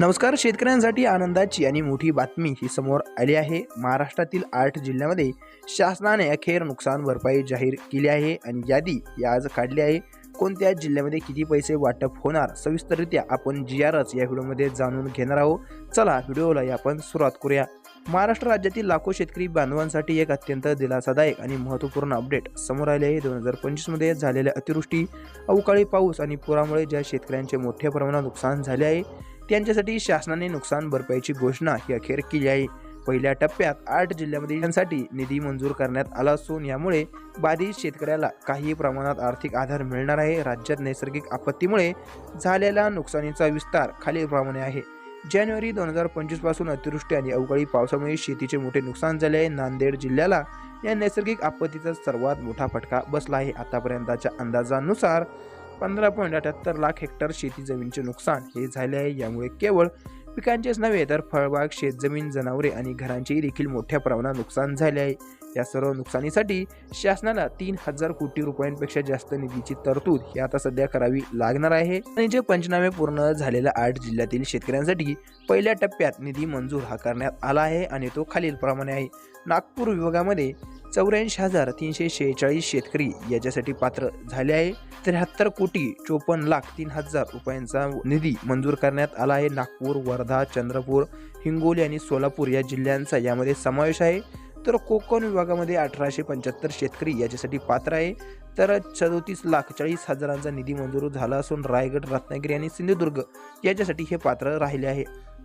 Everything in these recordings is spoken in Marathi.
नमस्कार शेतकऱ्यांसाठी आनंदाची आणि मोठी बातमी ही समोर आली आहे. महाराष्ट्रातील आठ जिल्ह्यामध्ये शासनाने अखेर नुकसान भरपाई जाहीर केली आहे आणि यादी ही आज काढली आहे. कोणत्या जिल्ह्यामध्ये किती पैसे वाटप होणार? सविस्तररित्या आपण जी आर एस या व्हिडिओमध्ये जाणून घेणार आहोत. चला व्हिडिओला आपण सुरुवात करूया. महाराष्ट्र राज्यातील लाखो शेतकरी बांधवांसाठी एक अत्यंत दिलासादायक आणि महत्त्वपूर्ण अपडेट समोर आले आहे. दोन हजार पंचवीसमध्ये झालेल्या अतिवृष्टी अवकाळी पाऊस आणि पुरामुळे ज्या शेतकऱ्यांचे मोठ्या प्रमाणात नुकसान झाले आहे त्यांच्यासाठी शासनाने नुकसान भरपाईची घोषणा ही अखेर केली आहे. पहिल्या टप्प्यात आठ जिल्ह्यामध्ये निधी मंजूर करण्यात आला असून यामुळे बाधित शेतकऱ्याला काही प्रमाणात आर्थिक आधार मिळणार आहे. राज्यात नैसर्गिक आपत्तीमुळे झालेल्या नुकसानीचा विस्तार खालीलप्रमाणे आहे. जानेवारी दोन हजार पंचवीसपासून अतिवृष्टी आणि अवकाळी पावसामुळे शेतीचे मोठे नुकसान झाले आहे. नांदेड जिल्ह्याला या नैसर्गिक आपत्तीचा सर्वात मोठा फटका बसला आहे. आतापर्यंतच्या अंदाजानुसार पंधरा पॉईंट अठ्याहत्तर लाख हेक्टर शेती जमीनचे नुकसान हे झाले आहे. यामुळे केवळ पिकांचेच नव्हे तर फळबाग शेतजमीन जनावरे आणि घरांचेही देखील मोठ्या प्रमाणात नुकसान झाले आहे. या सर्व नुकसानीसाठी शासनाला तीन हजार कोटी रुपयांपेक्षा जास्त निधीची तरतूद ही आता सध्या करावी लागणार आहे. आणि जे पंचनामे पूर्ण झालेल्या आठ जिल्ह्यातील शेतकऱ्यांसाठी पहिल्या टप्प्यात निधी मंजूर हा करण्यात आला आहे आणि तो खालीलप्रमाणे आहे. नागपूर विभागामध्ये चौऱ्याऐंशी हजार तीनशे शेहेचाळीस शेतकरी याच्यासाठी पात्र झाले आहे. त्र्याहत्तर कोटी चोपन्न लाख तीन हजार रुपयांचा निधी मंजूर करण्यात आला आहे. नागपूर वर्धा चंद्रपूर हिंगोली आणि सोलापूर या जिल्ह्यांचा यामध्ये समावेश आहे. तर कोकण विभागामध्ये अठराशे पंच्याहत्तर शेतकरी याच्यासाठी पात्र आहे. तर सदोतीस लाख चाळीस हजारांचा निधी मंजूर झाला असून रायगड रत्नागिरी आणि सिंधुदुर्ग याच्यासाठी हे पात्र राहिले आहे.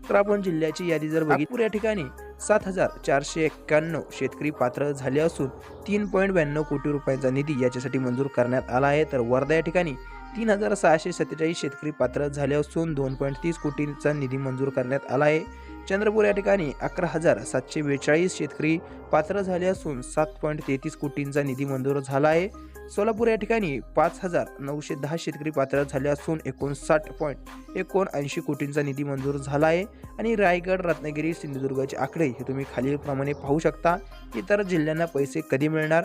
तर आपण जिल्ह्याची यादी जर बघितली या ठिकाणी सात हजार चारशे एक्क्याण्णव शेतकरी पात्र झाले असून तीन पॉईंट ब्याण्णव कोटी रुपयांचा निधी याच्यासाठी मंजूर करण्यात आला आहे. तर वर्धा या ठिकाणी तीन हजार सहाशे सत्तेचाळीस शेतकरी पात्र झाले असून दोन पॉईंट तीस कोटींचा निधी मंजूर करण्यात आला आहे. चंद्रपूर या ठिकाणी अकरा हजार सातशे बेचाळीस शेतकरी पात्र झाले असून सात पॉईंट तेहतीस कोटींचा निधी मंजूर झाला आहे. सोलापूर या ठिकाणी पाच हजार नऊशे दहा शेतकरी पात्र झाले असून एकोणसाठ पॉईंट एकोणऐंशी कोटींचा निधी मंजूर झाला आहे. आणि रायगड रत्नागिरी सिंधुदुर्गाचे आकडे हे तुम्ही खालीलप्रमाणे पाहू शकता. इतर जिल्ह्यांना पैसे कधी मिळणार?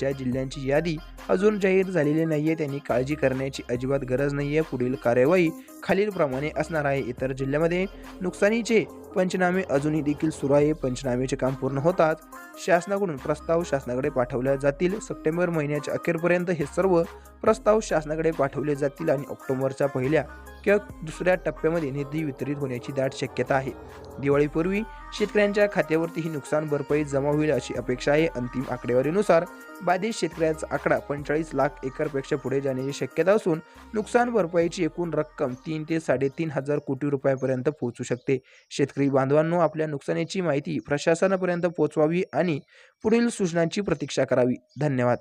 ज्या जिल्ह्यांची यादी अजून जाहीर झालेली नाही आहे त्यांनी काळजी करण्याची अजिबात गरज नाही आहे पुढील कार्यवाही खालीलप्रमाणे असणार आहे. इतर जिल्ह्यामध्ये नुकसानीचे पंचनामे अजूनही देखील सुरू आहे. पंचनामेचे काम पूर्ण होतात शासनाकडून प्रस्ताव शासनाकडे पाठवले जातील. सप्टेंबर महिन्याच्या अखेरपर्यंत हे सर्व प्रस्ताव शासनाकडे पाठवले जातील आणि ऑक्टोबरच्या पहिल्या किंवा दुसऱ्या टप्प्यामध्ये निधी वितरित होण्याची दाट शक्यता आहे. दिवाळीपूर्वी शेतकऱ्यांच्या खात्यावरती ही नुकसान भरपाई जमा होईल अशी अपेक्षा आहे. अंतिम आकडेवारीनुसार बाधित शेतकऱ्यांचा आकडा पंचेचाळीस लाख एकरपेक्षा पुढे जाण्याची शक्यता असून नुकसान भरपाईची एकूण रक्कम तीन ते साडेतीन हजार कोटी रुपयापर्यंत पोहोचू शकते. शेतकरी बांधवांनो आपल्या नुकसानीची माहिती प्रशासनापर्यंत पोहोचवावी आणि पुढील सूचनांची प्रतीक्षा करावी. धन्यवाद.